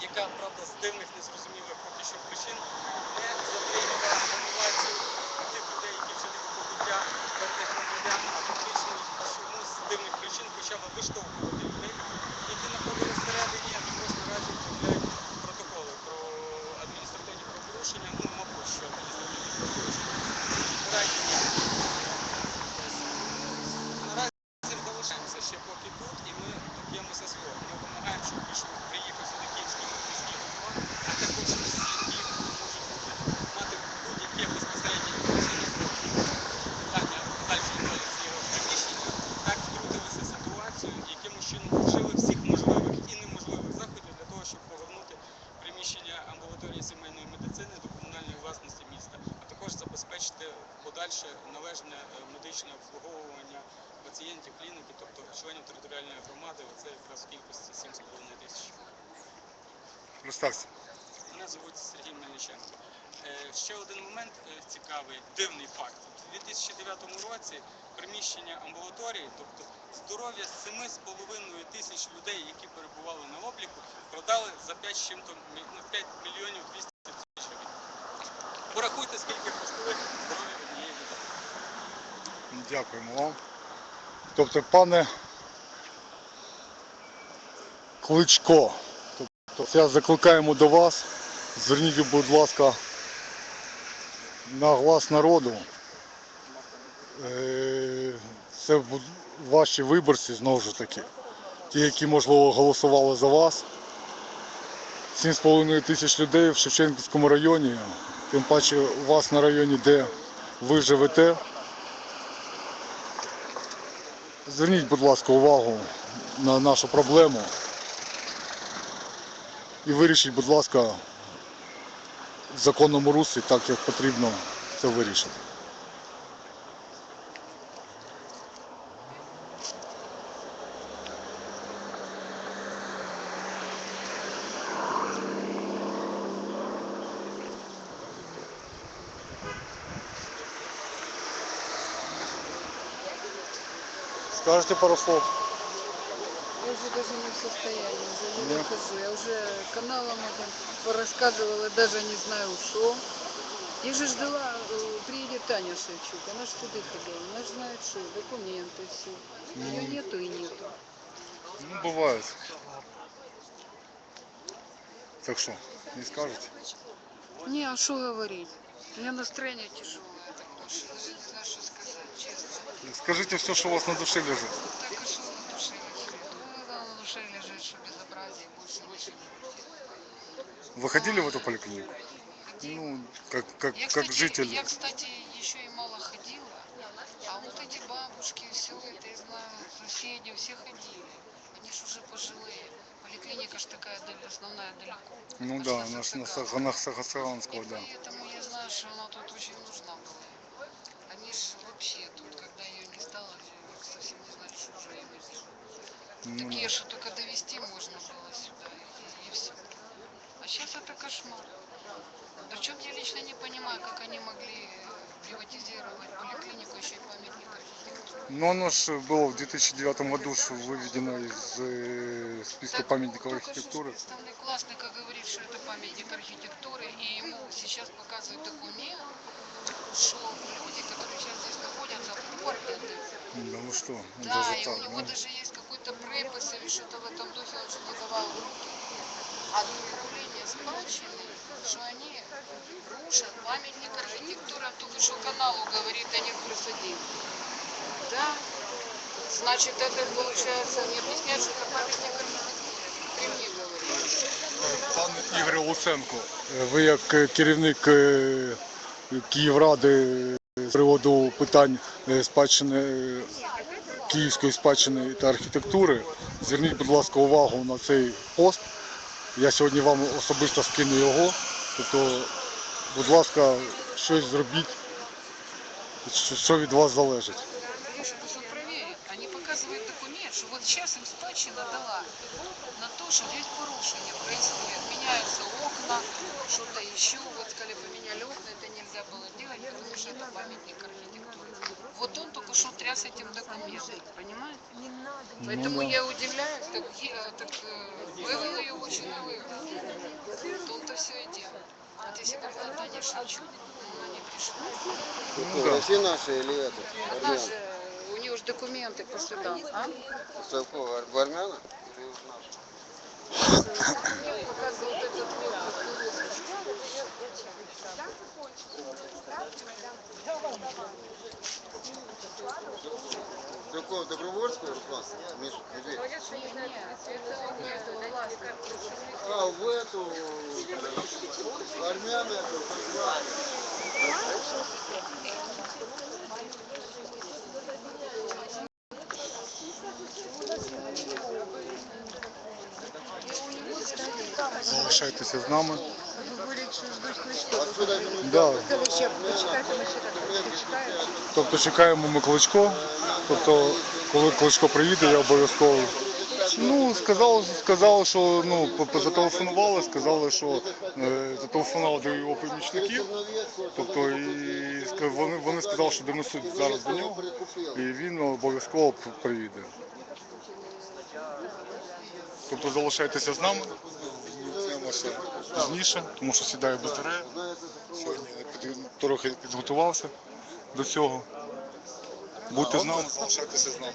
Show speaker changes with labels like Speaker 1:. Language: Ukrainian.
Speaker 1: яка, правда, з дивних незрозумілих поки що причин не затримала мотивацію тих людей, які вчинили побуття мирних громадян, а фактично чомусь з дивних причин почала виштовхувати людей, які знаходилися всередині, а також наразі виявляють протоколи про адміністративні правопорушення, подальше належне е, медичне обслуговування пацієнтів клініки, тобто членів територіальної громади, оце якраз в кількості 7,5 тисяч.
Speaker 2: Представся.
Speaker 1: Мене звуть Сергій Мельниченко. Е, Ще один момент е, цікавий, дивний факт. У 2009 році приміщення амбулаторії, тобто здоров'я 7,5 тисяч людей, які перебували на обліку, продали за 5 з чим-то мі- ну, 5 мільйонів 200 тисяч гривень. Порахуйте, скільки коштує здоров'я.
Speaker 2: Дякуємо вам. Тобто, пане Кличко, тобто я закликаємо до вас. Зверніть, будь ласка, на глас народу. Е, Це ваші виборці, знову ж таки. Ті, які, можливо, голосували за вас. 7,5 тисяч людей в Шевченківському районі. Тим паче у вас на районі, де ви живете. Зверніть, будь ласка, увагу на нашу проблему і вирішіть, будь ласка, в законному руслі, так як потрібно це вирішити. Скажете пару слов?
Speaker 3: Я уже даже не в состоянии, уже не выхожу. Я уже каналам этим порассказывала, даже не знаю что. Я же ждала, э, приедет Таня Шевчук, она же туды ходила, она же знает что, документы, все. Ее нету и нету.
Speaker 2: Ну, бывает. Так что, не скажете?
Speaker 3: Не, а что говорить? У меня настроение тяжелое, не знаю, что сказать, честно.
Speaker 2: Скажите все, что у вас на душе лежит.
Speaker 3: Так а что на душе лежит? Ну, да, на душе лежит, что безобразие, больше ничего.
Speaker 2: Вы ходили в эту поликлинику?
Speaker 3: Ходила.
Speaker 2: Ну, как, как,
Speaker 3: Я,
Speaker 2: как
Speaker 3: кстати,
Speaker 2: житель.
Speaker 3: я, кстати, еще и мало ходила, а вот эти бабушки, все это, я знаю, соседи, все ходили. Они ж уже пожилые. Поликлиника ж такая дал- основная далеко.
Speaker 2: Ну
Speaker 3: аж
Speaker 2: да,
Speaker 3: на
Speaker 2: наш на
Speaker 3: Сагана.
Speaker 2: Сах- на Сахасаранского,
Speaker 3: И
Speaker 2: да.
Speaker 3: поэтому я знаю, что она тут очень нужна была. Они же вообще тут, когда ее не стало, совсем не знали, что уже им делать.
Speaker 2: Ну,
Speaker 3: Такие,
Speaker 2: да.
Speaker 3: что только довести можно было сюда, и, и все. А сейчас это кошмар. Причем я лично не понимаю, как они могли приватизировать поликлинику, еще и памятник архитектуры.
Speaker 2: Но оно же было в 2009 году выведено из э, списка
Speaker 3: Так
Speaker 2: памятников
Speaker 3: только что
Speaker 2: архитектуры.
Speaker 3: представник классника говорит, что это памятник архитектуры, и ему сейчас показывают документ, что люди, которые сейчас здесь находятся, ордены.
Speaker 2: Да ну что, ну
Speaker 3: Да,
Speaker 2: даже
Speaker 3: и
Speaker 2: так,
Speaker 3: у него
Speaker 2: да?
Speaker 3: даже есть какой-то припис или что-то в этом духе, он же не давал в руки. От управления спадщины, что они рушат памятник архитектуры, а только что каналу говорит один плюс один. Да, значит это получается, не объясняют, что это памятник архитектуры. При мне говорили.
Speaker 2: Пане Ігор Луценко, е, ви як е, керівник е, Київради з приводу питань е, спадщини е, київської спадщини та архітектури, зверніть, будь ласка, увагу на цей пост. Я сьогодні вам особисто скину його. Тобто, будь ласка, щось зробіть, що- що від вас залежить.
Speaker 3: Потому что пусть он проверит. Они показывают документ, что вот сейчас им спадщина дала на то, что здесь порушения происходят. Меняются окна, что-то еще. Вот сказали, поменяли окна, это нельзя было тоже это памятник архитектуры. Вот он только что тряс этим документом, понимаете? Поэтому
Speaker 2: ну
Speaker 3: я удивляюсь, так, э, так э, вывел ее очень вывел. Тут-то все и дело. Вот если бы Наталья Шевчук, она не пришла.
Speaker 2: Ну,
Speaker 4: все наши или это?
Speaker 3: Она же, у нее же документы по судам, а?
Speaker 4: Стрелкова армяна?
Speaker 3: Ты уж наша.
Speaker 4: Какого? Добровольского, Руслан? Миша, иди.
Speaker 3: Нет, это он ездил власть.
Speaker 4: А, в эту... Армяна эту,
Speaker 2: Залишайтеся з нами. Да. Тобто чекаємо ми Кличко. Тобто, коли Кличко приїде, я обов'язково. Ну, сказали, сказали, що ну, зателефонували, сказали, що е, зателефонували до його помічників. Тобто і ска- вони, вони сказали, що донесуть зараз до нього, і він обов'язково приїде. Тобто залишайтеся з нами. Зустрінемося пізніше, тому що сідає батарея. Сьогодні я трохи підготувався до цього. Будьте з нами, залишайтеся з нами.